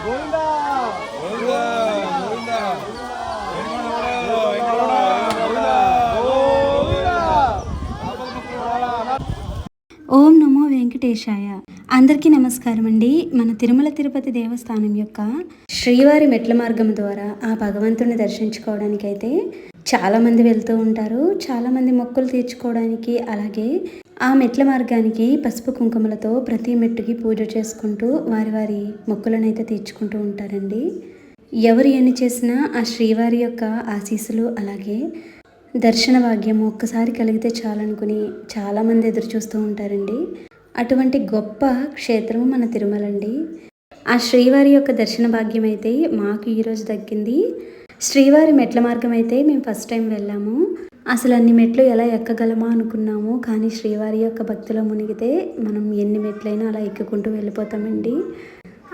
ఓం నమో వెంకటేశాయ. అందరికీ నమస్కారం అండి. మన తిరుమల తిరుపతి దేవస్థానం యొక్క శ్రీవారి మెట్ల మార్గం ద్వారా ఆ భగవంతుని దర్శించుకోవడానికైతే చాలామంది వెళ్తూ ఉంటారు. చాలామంది మొక్కులు తీర్చుకోవడానికి అలాగే ఆ మెట్ల మార్గానికి పసుపు కుంకుమలతో ప్రతి మెట్టుకి పూజ చేసుకుంటూ వారి వారి మొక్కులను అయితే తీర్చుకుంటూ ఉంటారండి. ఎవరు ఎన్ని చేసినా ఆ శ్రీవారి యొక్క ఆశీస్సులు అలాగే దర్శన భాగ్యం ఒక్కసారి కలిగితే చాలనుకుని చాలామంది ఎదురు చూస్తూ ఉంటారండి. అటువంటి గొప్ప క్షేత్రం మన తిరుమల అండి ఆ శ్రీవారి యొక్క దర్శన భాగ్యం అయితే మాకు ఈరోజు దక్కింది. శ్రీవారి మెట్ల మార్గం అయితే మేము ఫస్ట్ టైం వెళ్ళాము. అసలు అన్ని మెట్లు ఎలా ఎక్కగలమా అనుకున్నాము కానీ శ్రీవారి యొక్క భక్తిలో మునిగితే మనం ఎన్ని మెట్లైనా అలా ఎక్కుకుంటూ వెళ్ళిపోతామండి.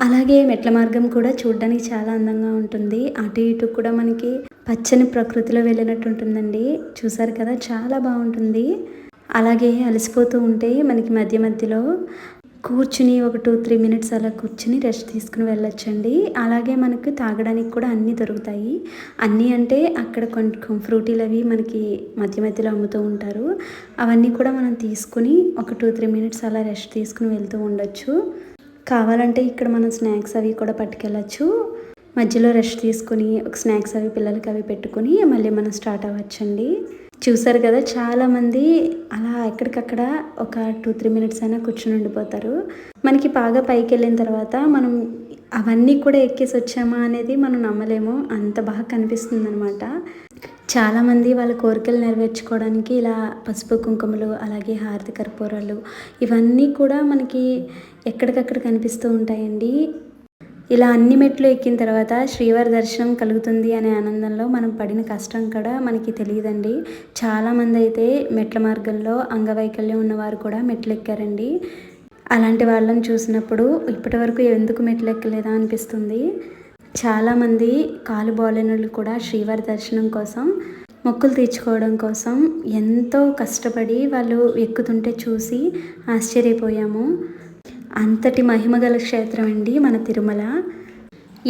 అలాగే మెట్ల మార్గం కూడా చూడడానికి చాలా అందంగా ఉంటుంది. అటు ఇటు కూడా మనకి పచ్చని ప్రకృతిలో వెళ్ళినట్టు ఉంటుందండి. చూసారు కదా చాలా బాగుంటుంది. అలాగే అలసిపోతూ ఉంటే మనకి మధ్య మధ్యలో కూర్చుని ఒక టూ త్రీ మినిట్స్ అలా కూర్చుని రెస్ట్ తీసుకుని వెళ్ళొచ్చండి. అలాగే మనకు తాగడానికి కూడా అన్నీ దొరుకుతాయి. అన్నీ అంటే అక్కడ కొంచెం ఫ్రూటీలు అవి మనకి మధ్య మధ్యలో అమ్ముతూ ఉంటారు. అవన్నీ కూడా మనం తీసుకుని ఒక టూ త్రీ మినిట్స్ అలా రెస్ట్ తీసుకుని వెళ్తూ ఉండొచ్చు. కావాలంటే ఇక్కడ మనం స్నాక్స్ అవి కూడా పట్టుకెళ్ళచ్చు. మధ్యలో రెస్ట్ తీసుకుని ఒక స్నాక్స్ అవి పిల్లలకి అవి పెట్టుకుని మళ్ళీ మనం స్టార్ట్ అవ్వచ్చండి. చూసారు కదా చాలామంది అలా ఎక్కడికక్కడ ఒక టూ త్రీ మినిట్స్ అయినా కూర్చుని ఉండిపోతారు. మనకి బాగా పైకి వెళ్ళిన తర్వాత మనం అవన్నీ కూడా ఎక్కేసి వచ్చామా అనేది మనం నమ్మలేము. అంత బాగా కనిపిస్తుంది అనమాట చాలామంది వాళ్ళ కోరికలు నెరవేర్చుకోవడానికి ఇలా పసుపు కుంకుమలు అలాగే హారతి కర్పూరాలు ఇవన్నీ కూడా మనకి ఎక్కడికక్కడ కనిపిస్తూ ఉంటాయండి. ఇలా అన్ని మెట్లు ఎక్కిన తర్వాత శ్రీవారి దర్శనం కలుగుతుంది అనే ఆనందంలో మనం పడిన కష్టం కూడా మనకి తెలియదండి. చాలామంది అయితే మెట్ల మార్గంలో అంగవైకల్యం ఉన్నవారు కూడా మెట్లు ఎక్కారండి. అలాంటి వాళ్ళని చూసినప్పుడు ఇప్పటి వరకు ఎందుకు మెట్లు ఎక్కలేదా అనిపిస్తుంది. చాలామంది కాలు బాలేనులు కూడా శ్రీవారి దర్శనం కోసం మొక్కులు తీర్చుకోవడం కోసం ఎంతో కష్టపడి వాళ్ళు ఎక్కుతుంటే చూసి ఆశ్చర్యపోయాము. అంతటి మహిమగల క్షేత్రం అండి మన తిరుమల.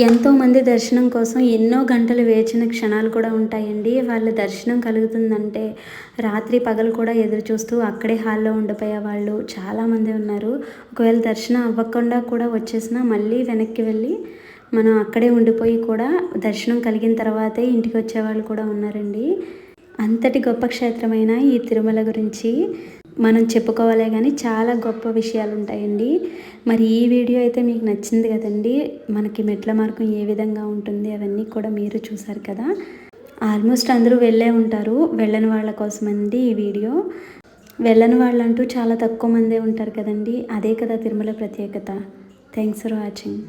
ఎంతోమంది దర్శనం కోసం ఎన్నో గంటలు వేచిన క్షణాలు కూడా ఉంటాయండి. వాళ్ళ దర్శనం కలుగుతుందంటే రాత్రి పగలు కూడా ఎదురు చూస్తూ అక్కడే హాల్లో ఉండిపోయే వాళ్ళు చాలామంది ఉన్నారు. ఒకవేళ దర్శనం అవ్వకుండా కూడా వచ్చేసినా మళ్ళీ వెనక్కి వెళ్ళి మనం అక్కడే ఉండిపోయి కూడా దర్శనం కలిగిన తర్వాతే ఇంటికి వచ్చేవాళ్ళు కూడా ఉన్నారండి. అంతటి గొప్ప క్షేత్రమైన ఈ తిరుమల గురించి మనం చెప్పుకోవాలే కానీ చాలా గొప్ప విషయాలు ఉంటాయండి మరి ఈ వీడియో అయితే మీకు నచ్చింది కదండి. మనకి మెట్ల మార్గం ఏ విధంగా ఉంటుంది అవన్నీ కూడా మీరు చూసారు కదా. ఆల్మోస్ట్ అందరూ వెళ్ళే ఉంటారు. వెళ్ళని వాళ్ళ కోసం అండి ఈ వీడియో. వెళ్ళని వాళ్ళంటూ చాలా తక్కువ మందే ఉంటారు కదండి. అదే కదా తిరుమల ప్రత్యేకత. Thanks for watching